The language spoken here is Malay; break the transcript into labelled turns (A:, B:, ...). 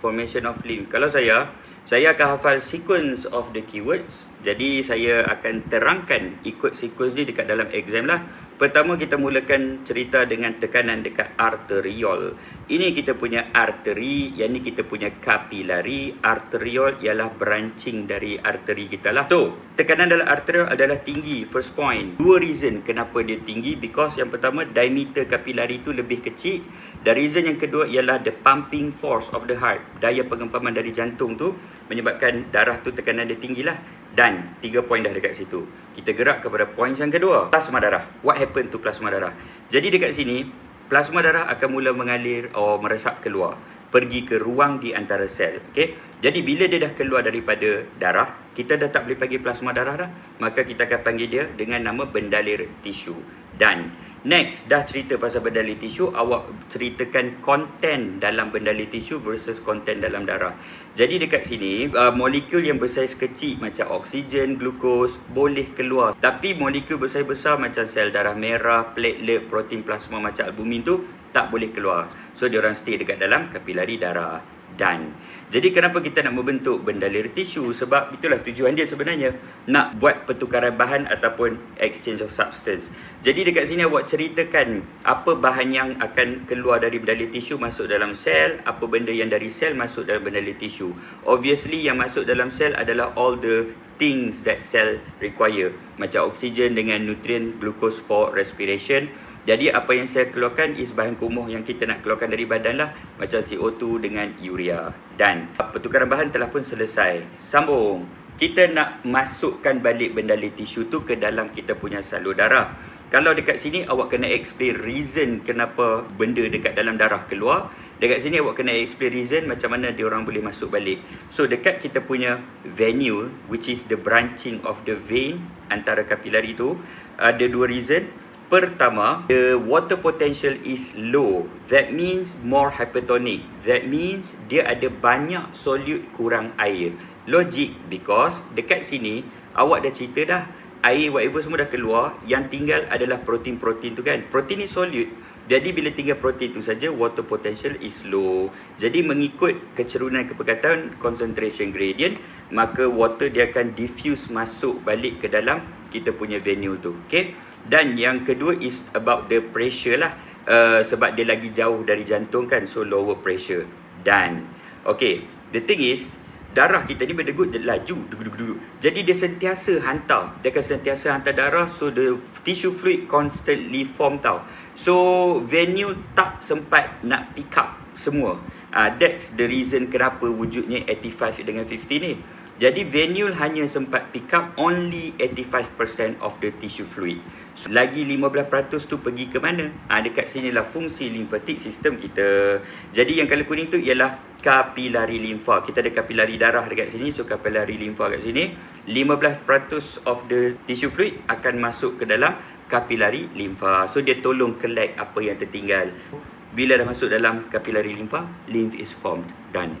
A: formation of lymph. Kalau saya, saya akan hafal sequence of the keywords. Jadi saya akan terangkan ikut sequence ni dekat dalam exam lah. Pertama kita mulakan cerita dengan tekanan dekat arteriol. Ini kita punya arteri, yang ni kita punya kapilari. Arteriol ialah branching dari arteri kita lah. So, tekanan dalam arteriol adalah tinggi, first point. Dua reason kenapa dia tinggi. Because yang pertama, diameter kapilari tu lebih kecil. Dan reason yang kedua ialah the pumping force of the heart. Daya pengempaman dari jantung tu menyebabkan darah tu tekanan dia tinggi lah. Dan tiga poin dah dekat situ. Kita gerak kepada poin yang kedua. Plasma darah. What happen to plasma darah? Jadi dekat sini, plasma darah akan mula mengalir atau meresap keluar. Pergi ke ruang di antara sel. Okay? Jadi bila dia dah keluar daripada darah, kita dah tak boleh panggil plasma darah dah. Maka kita akan panggil dia dengan nama bendalir tisu. Dan next, dah cerita pasal bendalir tisu, awak ceritakan konten dalam bendalir tisu versus konten dalam darah. Jadi dekat sini, uh, molekul yang bersaiz kecil macam oksigen, glukos boleh keluar. Tapi molekul bersaiz besar macam sel darah merah, platelet, protein plasma macam albumin tu tak boleh keluar. So, dia orang stay dekat dalam kapilari darah dan jadi kenapa kita nak membentuk bendalir tisu sebab itulah tujuan dia sebenarnya nak buat pertukaran bahan ataupun exchange of substance. Jadi dekat sini awak ceritakan apa bahan yang akan keluar dari bendalir tisu masuk dalam sel apa benda yang dari sel masuk dalam bendalir tisu obviously yang masuk dalam sel adalah all the things that cell require macam oksigen dengan nutrien glucose for respiration. Jadi apa yang saya keluarkan is bahan kumuh yang kita nak keluarkan dari badan lah Macam CO2 dengan urea. Dan pertukaran bahan telah pun selesai. Sambung Kita nak masukkan balik bendalir tisu tu ke dalam kita punya salur darah. Kalau dekat sini awak kena explain reason kenapa benda dekat dalam darah keluar. Dekat sini awak kena explain reason macam mana dia orang boleh masuk balik. So dekat kita punya venule which is the branching of the vein antara kapilari tu Ada dua reason Pertama, the water potential is low. That means more hypertonic. That means dia ada banyak solute kurang air. Logic because dekat sini awak dah cerita dah air whatever semua dah keluar yang tinggal adalah protein-protein tu kan. Protein ni solute. Jadi bila tinggal protein tu saja water potential is low. Jadi mengikut kecerunan kepekatan concentration gradient maka water dia akan diffuse masuk balik ke dalam kita punya venule tu. Okay? Dan yang kedua is about the pressure lah. Uh, sebab dia lagi jauh dari jantung kan. So lower pressure. Dan. Okay. The thing is. Darah kita ni berdegut laju. Jadi dia sentiasa hantar. Dia akan sentiasa hantar darah. So the tissue fluid constantly form tau. So venue tak sempat nak pick up semua. Uh, that's the reason kenapa wujudnya 85 dengan 50 ni. Jadi venule hanya sempat pick up only 85% of the tissue fluid. So, lagi 15% tu pergi ke mana? Ha, dekat sinilah fungsi limfatik sistem kita. Jadi yang color kuning tu ialah kapilari limfa. Kita ada kapilari darah dekat sini. So kapilari limfa kat sini. 15% of the tissue fluid akan masuk ke dalam kapilari limfa. So dia tolong collect apa yang tertinggal. Bila dah masuk dalam kapilari limfa, lymph is formed. Done.